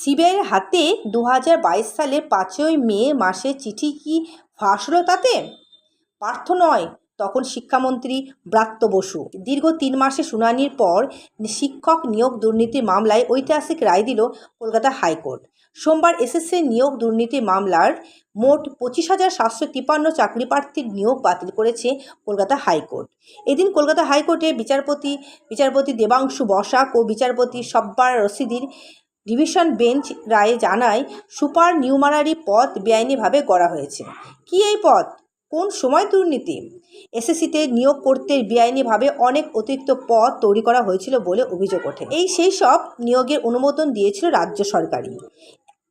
সিবিআইয়ের হাতে দু হাজার বাইশ সালের পাঁচই মে মাসে চিঠি কি ফাঁস হলো তাতে? পার্থ নয়, তখন শিক্ষামন্ত্রী ব্রাত্য বসু। দীর্ঘ তিন মাসে শুনানির পর শিক্ষক নিয়োগ দুর্নীতি মামলায় ঐতিহাসিক রায় দিল কলকাতা হাইকোর্ট। সোমবার এসএসসি নিয়োগ দুর্নীতি মামলার মোট পঁচিশ হাজার সাতশো তিপান্ন চাকরি প্রার্থীর নিয়োগ বাতিল করেছে কলকাতা হাইকোর্ট। এদিন কলকাতা হাইকোর্টে বিচারপতি বিচারপতি দেবাংশু বসাক ও বিচারপতি সব্বার রশিদির ডিভিশন বেঞ্চ রায়ে জানায়, সুপার নিউমারারি পদ বেআইনিভাবে গড়া হয়েছে। কী এই পদ কোন সময় দুর্নীতি? এসএসসিতে নিয়োগ করতে বেআইনিভাবে অনেক অতিরিক্ত পদ তৈরি করা হয়েছিল বলে অভিযোগ ওঠে। এই সেই সব নিয়োগের অনুমোদন দিয়েছিল রাজ্য সরকারই।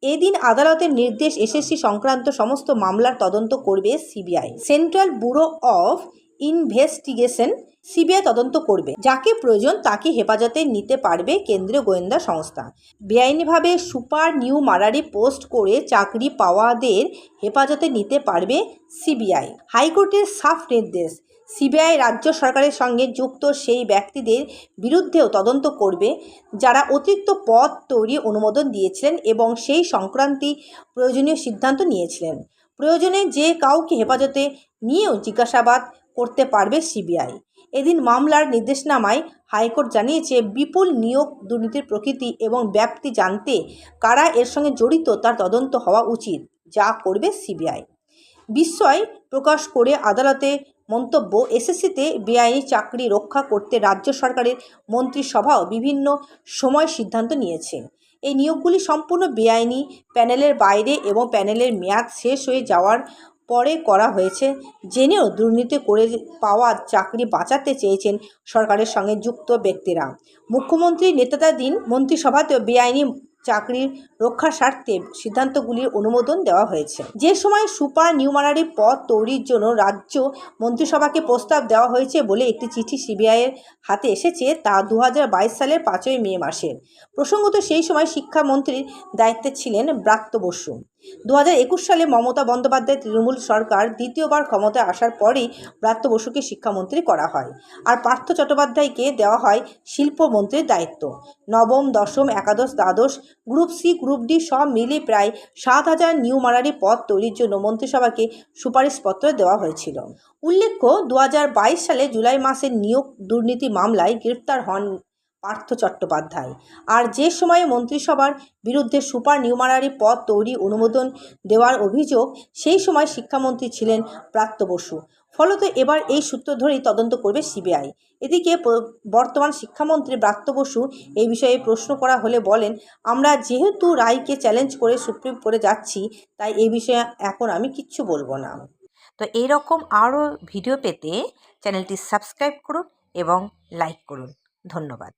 এদিন আদালতের নির্দেশ এসএসসি সংক্রান্ত সমস্ত মামলার তদন্ত করবে CBI. Central bureau of investigation CBI তদন্ত করবে। যাকে প্রয়োজন তাকে হেফাজতে নিতে পারবে কেন্দ্রীয় গোয়েন্দা সংস্থা। বেআইনিভাবে সুপার নিউ মারারি পোস্ট করে চাকরি পাওয়াদের হেফাজতে নিতে পারবে সিবিআই। হাইকোর্টের সাফ নির্দেশ, সিবিআই রাজ্য সরকারের সঙ্গে যুক্ত সেই ব্যক্তিদের বিরুদ্ধেও তদন্ত করবে, যারা অতিরিক্ত পদ তৈরি অনুমোদন দিয়েছিলেন এবং সেই সংক্রান্তি প্রয়োজনীয় সিদ্ধান্ত নিয়েছিলেন। প্রয়োজনে যে কাউকে হেফাজতে নিয়েও জিজ্ঞাসাবাদ করতে পারবে সিবিআই। এদিন মামলার নির্দেশনামায় হাইকোর্ট জানিয়েছে, বিপুল নিয়োগ, দুর্নীতির প্রকৃতি এবং ব্যাপ্তি জানতে কারা এর সঙ্গে জড়িত তার তদন্ত হওয়া উচিত, যা করবে সিবিআই। বিস্ময় প্রকাশ করে আদালতে মন্তব্য, এসএসসিতে বেআইনি চাকরি রক্ষা করতে রাজ্য সরকারের মন্ত্রিসভাও বিভিন্ন সময় সিদ্ধান্ত নিয়েছে। এই নিয়োগগুলি সম্পূর্ণ বেআইনি, প্যানেলের বাইরে এবং প্যানেলের মেয়াদ শেষ হয়ে যাওয়ার পরে করা হয়েছে। জেনেও দুর্নীতি করে পাওয়া চাকরি বাঁচাতে চেয়েছেন সরকারের সঙ্গে যুক্ত ব্যক্তিরা। মুখ্যমন্ত্রী নেতাদাধীন মন্ত্রিসভাতেও বেআইনি চাকরির রক্ষার স্বার্থে সিদ্ধান্তগুলির অনুমোদন দেওয়া হয়েছে। যে সময় সুপার নিউমারারি পদ তৈরির জন্য রাজ্য মন্ত্রিসভাকে প্রস্তাব দেওয়া হয়েছে বলে একটি চিঠি সিবিআইয়ের হাতে এসেছে তা দু হাজার বাইশ সালের পাঁচই মে মাসের প্রসঙ্গত সেই সময় শিক্ষামন্ত্রীর দায়িত্বে ছিলেন ব্রাত্য বসু। দু হাজার একুশ সালে মমতা বন্দ্যোপাধ্যায় তৃণমূল সরকার দ্বিতীয়বার ক্ষমতায় আসার পরেই ব্রাত্য বসুকে শিক্ষামন্ত্রী করা হয়। আর পার্থ চট্টোপাধ্যায়কে দেওয়া হয় শিল্পমন্ত্রীর দায়িত্ব। নবম, দশম, একাদশ, দ্বাদশ, গ্রুপ সি, গ্রুপ ডি সব মিলিয়ে প্রায় সাত হাজার নিউমারারি পদ তৈরির জন্য মন্ত্রিসভাকে সুপারিশপত্র দেওয়া হয়েছিল। উল্লেখ্য দু হাজার বাইশ সালে জুলাই মাসের নিয়োগ দুর্নীতি মামলায় গ্রেফতার হন পার্থ চট্টোপাধ্যায়। আর যে সময়ে মন্ত্রিসভার বিরুদ্ধে সুপার নিউমারারি পদ তৈরি অনুমোদন দেওয়ার অভিযোগ, সেই সময় শিক্ষামন্ত্রী ছিলেন প্রাপ্ত বসু। ফলত এবার এই সূত্র ধরেই তদন্ত করবে সিবিআই। এদিকে বর্তমান শিক্ষামন্ত্রী ব্রাত্য বসু এই বিষয়ে প্রশ্ন করা হলে বলেন, আমরা যেহেতু রায়কে চ্যালেঞ্জ করে সুপ্রিম কোর্টে যাচ্ছি, তাই এই বিষয়ে এখন আমি কিচ্ছু বলব না। তো এইরকম আরও ভিডিও পেতে চ্যানেলটি সাবস্ক্রাইব করুন এবং লাইক করুন। ধন্যবাদ।